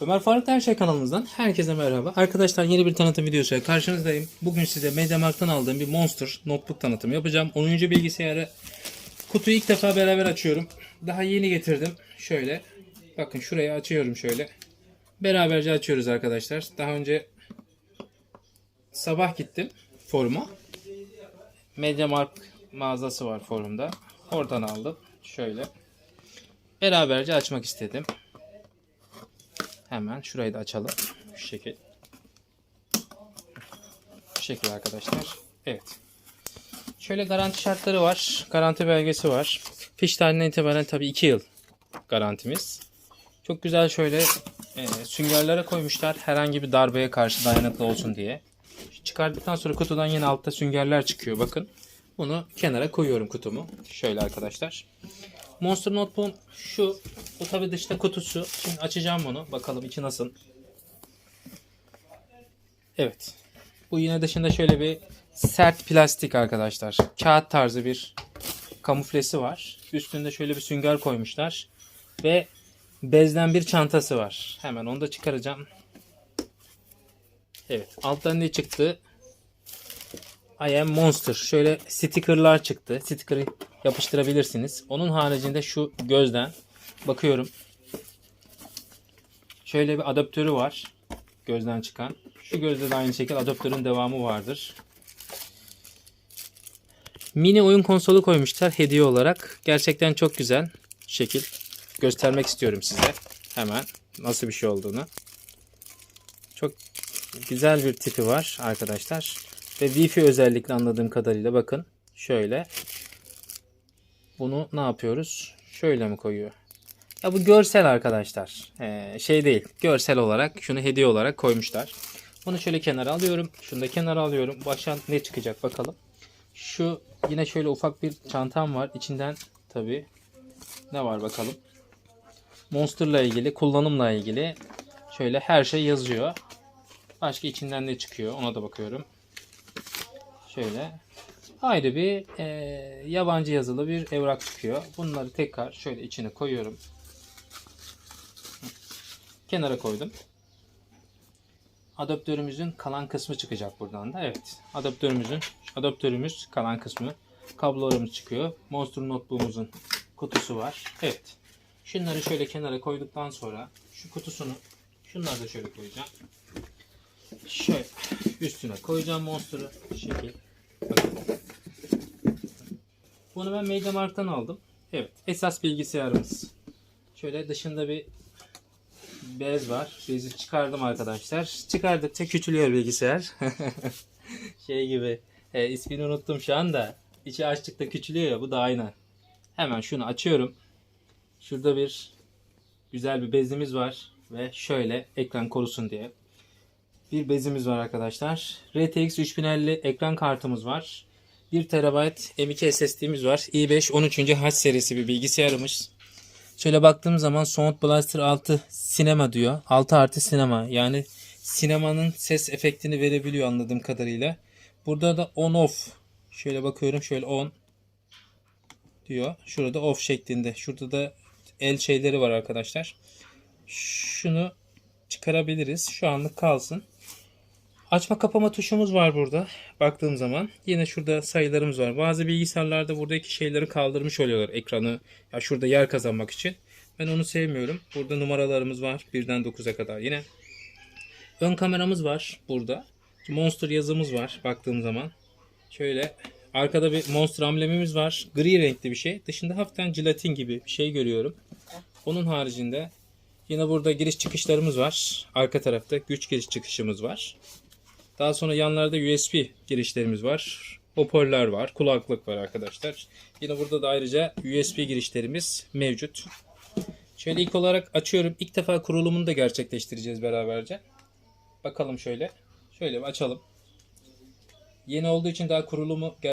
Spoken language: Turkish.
Ömer Faruk Her Şey kanalımızdan herkese merhaba. Arkadaşlar yeni bir tanıtım videosuyla karşınızdayım. Bugün size MediaMarkt'tan aldığım bir Monster notebook tanıtımı yapacağım. 10. bilgisayarı kutuyu ilk defa beraber açıyorum. Daha yeni getirdim. Şöyle bakın şurayı açıyorum şöyle. Beraberce açıyoruz arkadaşlar. Daha önce sabah gittim foruma. MediaMarkt mağazası var forumda. Oradan aldım. Şöyle. Beraberce açmak istedim. Hemen şurayı da açalım. Şu şekil. Şu şekil arkadaşlar. Evet. Şöyle garanti şartları var. Garanti belgesi var. Fiş tarihinden itibaren tabii 2 yıl garantimiz. Çok güzel şöyle e, süngerlere koymuşlar. Herhangi bir darbeye karşı dayanıklı olsun diye. Çıkardıktan sonra kutudan yine altta süngerler çıkıyor. Bakın. Bunu kenara koyuyorum kutumu. Şöyle arkadaşlar. Monster Notebook'un şu bu tabi dışta kutusu. Şimdi açacağım bunu. Bakalım içi nasıl. Evet. Bu yine dışında şöyle bir sert plastik arkadaşlar. Kağıt tarzı bir kamuflesi var. Üstünde şöyle bir sünger koymuşlar. Ve bezden bir çantası var. Hemen onu da çıkaracağım. Evet. Alttan ne çıktı? I am Monster. Şöyle stickerlar çıktı. Sticker'ı yapıştırabilirsiniz. Onun haricinde şu gözden bakıyorum. Şöyle bir adaptörü var. Gözden çıkan. Şu gözde de aynı şekilde adaptörün devamı vardır. Mini oyun konsolu koymuşlar hediye olarak. Gerçekten çok güzel. Şekil göstermek istiyorum size. Hemen nasıl bir şey olduğunu. Çok güzel bir tipi var arkadaşlar. Ve Wi-Fi özellikle anladığım kadarıyla bakın. Şöyle. Bunu ne yapıyoruz? Şöyle mi koyuyor? Ya bu görsel arkadaşlar. Ee, şey değil. Görsel olarak şunu hediye olarak koymuşlar. Bunu şöyle kenara alıyorum. Şunu da kenara alıyorum. Baştan ne çıkacak bakalım. Şu yine şöyle ufak bir çantam var. İçinden tabi ne var bakalım. Monster'la ilgili, kullanımla ilgili şöyle her şey yazıyor. Başka içinden ne çıkıyor ona da bakıyorum. Şöyle ayrı bir e, yabancı yazılı bir evrak çıkıyor. Bunları tekrar şöyle içine koyuyorum. Kenara koydum. Adaptörümüzün kalan kısmı çıkacak buradan da. Evet. Adaptörümüzün adaptörümüz kalan kısmı. Kablolarımız çıkıyor. Monster Notebook'umuzun kutusu var. Evet. Şunları şöyle kenara koyduktan sonra şu kutusunu şunları da şöyle koyacağım. Şöyle üstüne koyacağım Monster'ı. Şekil. Bunu ben MediaMarkt'tan aldım. Evet. Esas bilgisayarımız. Şöyle dışında bir bez var. Bezi çıkardım arkadaşlar. Çıkardıkça küçülüyor bilgisayar. şey gibi. E, ismini unuttum şu anda. İçi açtıkça küçülüyor ya. Bu da aynı. Hemen şunu açıyorum. Şurada bir güzel bir bezimiz var. Ve şöyle ekran korusun diye. Bir bezimiz var arkadaşlar. RTX 3050 ekran kartımız var. 1 TB M2 SSD'miz var. i5 13. H serisi bir bilgisayarımız. Şöyle baktığım zaman Sound Blaster 6 sinema diyor. 6 artı sinema. Yani sinemanın ses efektini verebiliyor anladığım kadarıyla. Burada da on off. Şöyle bakıyorum şöyle on diyor. Şurada off şeklinde. Şurada da el şeyleri var arkadaşlar. Şunu çıkarabiliriz. Şu anlık kalsın. Açma kapama tuşumuz var burada. Baktığım zaman yine şurada sayılarımız var. Bazı bilgisayarlarda buradaki şeyleri kaldırmış oluyorlar ekranı. Ya şurada yer kazanmak için. Ben onu sevmiyorum. Burada numaralarımız var. 1'den 9'a kadar yine. Ön kameramız var burada. Monster yazımız var baktığım zaman. Şöyle arkada bir Monster amblemimiz var. Gri renkli bir şey. Dışında hafiften jelatin gibi bir şey görüyorum. Onun haricinde yine burada giriş çıkışlarımız var. Arka tarafta güç giriş çıkışımız var. Daha sonra yanlarda USB girişlerimiz var. Hoparlör var. Kulaklık var arkadaşlar. Yine burada da ayrıca USB girişlerimiz mevcut. Şöyle ilk olarak açıyorum. İlk defa kurulumunu da gerçekleştireceğiz beraberce. Bakalım şöyle. Şöyle açalım. Yeni olduğu için daha kurulumu